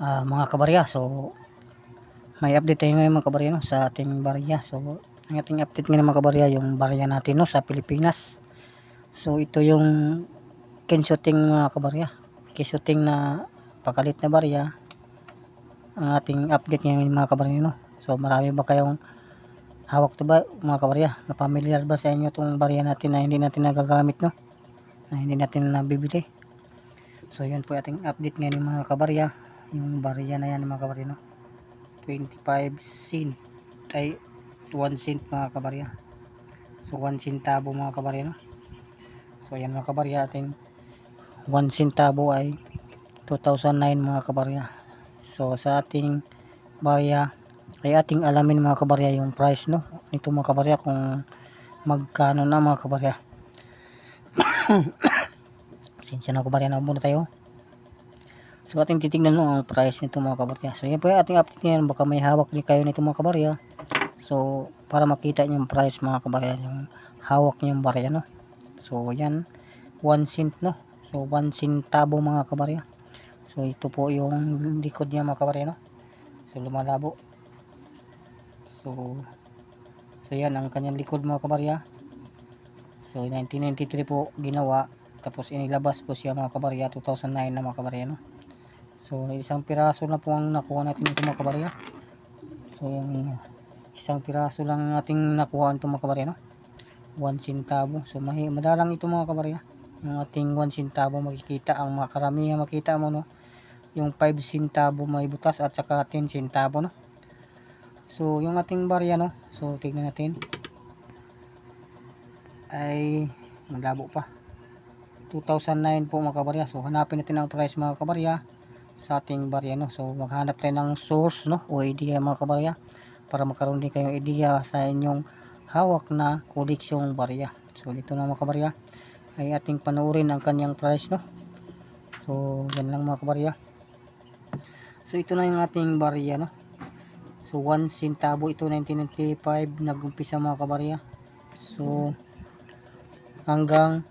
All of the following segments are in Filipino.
ah, mga kabarya. So, may update tayo ngayon mga kabarya no, sa ating barya. So, ang ating update ngayon mga kabarya, yung barya natin no, sa Pilipinas. So, ito yung kinshooting mga kabarya. Kinshooting na pakalit na barya. Ang ating update ngayon mga kabarya no. So, marami ba kayong hawak to ba mga kabarya? Na familiar ba sa inyo itong barya natin na hindi natin nagagamit no? Na hindi natin nabibili. So, yun po ating update ngayon mga kabarya. Yung barya na yan mga kabarya no. 25 cent ay 1 cent mga kabarya. So 1 centavo mga kabarya no. So ayan mga kabarya ating 1 centavo ay 2009 mga kabarya. So sa ating barya ay ating alamin mga kabarya yung price no. Ito mga kabarya kung magkano na mga kabarya. Sinsya na kabarya na muna tayo. So ating titignan no ang price nito mga kabarya. So yan po yung ating update ngayon. Baka may hawak din kayo nito mga kabarya. So para makita niyo yung price mga kabarya. Yung hawak niyo yung barya no. So yan 1 cent no. So 1 centavo mga kabarya. So ito po yung likod niya mga kabarya no. So lumalabo. So So yan ang kanyang likod mga kabarya. So 1993 po ginawa. Tapos inilabas po siya mga kabarya 2009 na mga kabarya no. So, isang piraso na po ang nakuha natin ito mga. So, yung isang piraso lang ang ating nakuha ito mga no? 1 centavo. So, madalang ito mga kabarya. Yung ating 1 centavo makikita, ang mga karamihan makita mo, no? Yung 5 centavo may butas at saka 10 centavo, no? So, yung ating barya, no? So, tignan natin. Ay, malabo pa. 2009 po mga kabarya. So, hanapin natin ang price mga kabarya sa ating barya no. So maghanap tayo ng source no o idea mga kabarya para magkaroon din kayong idea sa inyong hawak na koleksyong barya. So dito na mga kabarya ay ating panoorin ang kanyang price no. So yan lang mga kabarya. So ito na yung ating barya no. So 1 centavo ito 1995 nagumpisa mga kabarya. So hanggang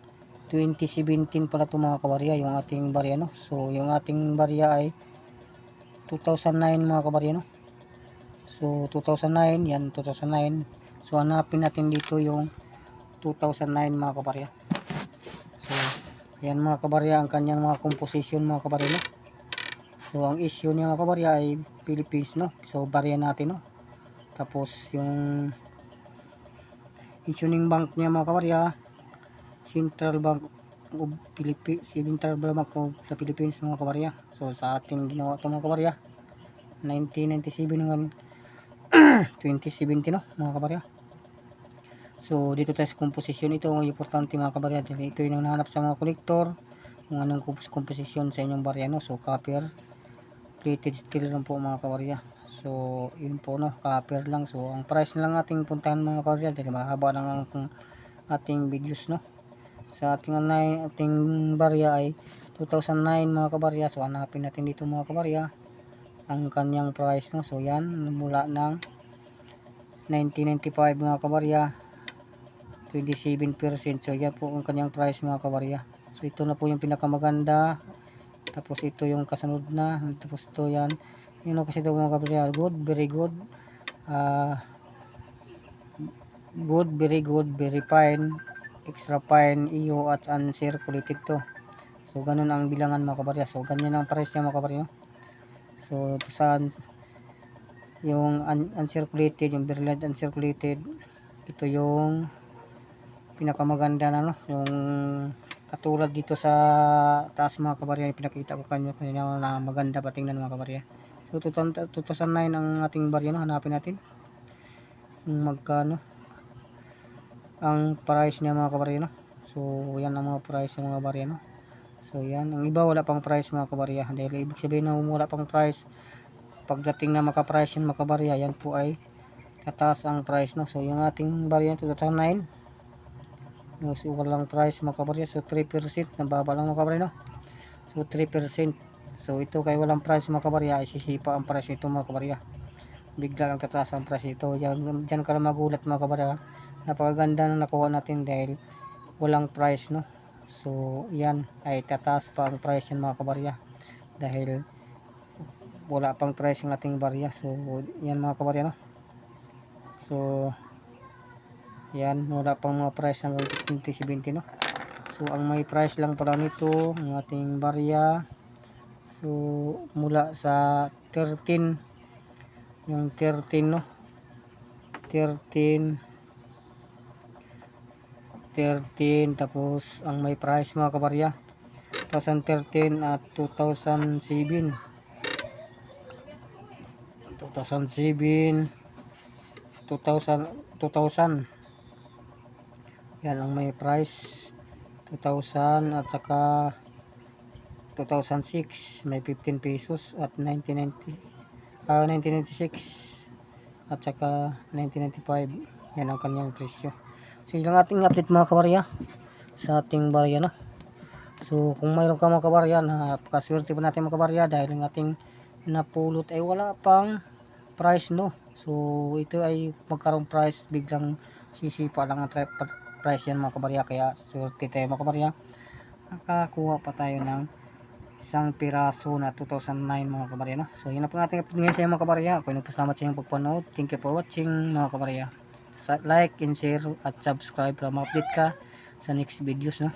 2017 pala ito mga kabarya yung ating barya no? So yung ating barya ay 2009 mga kabarya no? So 2009 yan 2009 so hanapin natin dito yung 2009 mga kabarya. So ayan mga kabarya ang kanyang mga composition mga kabarya no? So ang issue niya mga kabarya ay Philippines no? So barya natin no? Tapos yung issuing bank niya mga kabarya Central Bank of Philippines, Central Bank of the Philippines mga kabarya. So sa ating ginawa ito mga kabarya, 1997 naman 2017 no mga kabarya. So dito tayo sa composition ito ang importante mga kabarya. Ito yung nahanap sa mga kolektor kung anong compos- composition sa inyong barya no. So copper, plated steel lang po mga kabarya. So yun po no, copper lang. So ang price lang ating puntahan mga kabarya dahil mahaba lang ang ating videos no sa ating online ating barya ay 2009 mga kabarya. So hanapin natin dito mga kabarya ang kanyang price no? So yan mula ng 1995 mga kabarya 27% so yan po ang kanyang price mga kabarya. So ito na po yung pinakamaganda. Tapos ito yung kasunod na. Tapos ito yan. Yun know, kasi ito mga kabarya good very good. Ah good very good very fine extra fine iyo at uncirculated to. So ganun ang bilangan mga kabarya. So ganyan ang price niya mga kabarya. So sa yung un- uncirculated yung light uncirculated ito yung pinakamaganda na no? Yung katulad dito sa taas mga kabarya pinakita ko kanyo kanina na maganda patingnan mga kabarya? So 2009 ang ating barya no? Hanapin natin. Magkano ang price niya mga kabarya no. So yan ang mga price ng mga barya no. So yan, ang iba wala pang price mga kabarya. Dahil ibig sabihin na wala pang price pagdating na maka-price yun mga kabarya, yan po ay tataas ang price no. So yung ating barya 2009 no, so walang price mga kabarya. So 3% nababa lang mga kabarya no. So 3%. So ito kay walang price mga kabarya, ay sisipa ang price nito mga kabarya. Bigla lang tataas ang price nito. Diyan, diyan ka lang magulat mga kabarya napakaganda na nakuha natin dahil walang price no? So yan ay tataas pa ang price yan mga kabarya dahil wala pang price ng ating barya. So yan mga kabarya no? So yan wala pang mga price ng 2070 no? So ang may price lang pala nito ang ating barya. So mula sa 13 yung 13 no? 13 13 tapos ang may price mga kabarya 2013 at 2007 2007 2000 2000 yan ang may price 2000 at saka 2006 may 15 pesos at 1990 ah 1996 at saka 1995 yan ang kanyang presyo. So yun ang ating update mga kabarya sa ating barya na so kung mayroon ka mga kabarya na pakaswerte pa natin mga kabarya dahil ang ating napulot ay wala pang price no? So ito ay magkaroon price biglang sisipa lang ang price yan mga kabarya kaya swerte tayo mga kabarya. Nakakuha pa tayo ng isang piraso na 2009 mga kabarya no? so yun na po natin update ngayon sa inyo mga kabarya ako nagpasalamat sa inyong pagpanood thank you for watching mga kabarya like and share at subscribe para ma-update ka sa next videos no?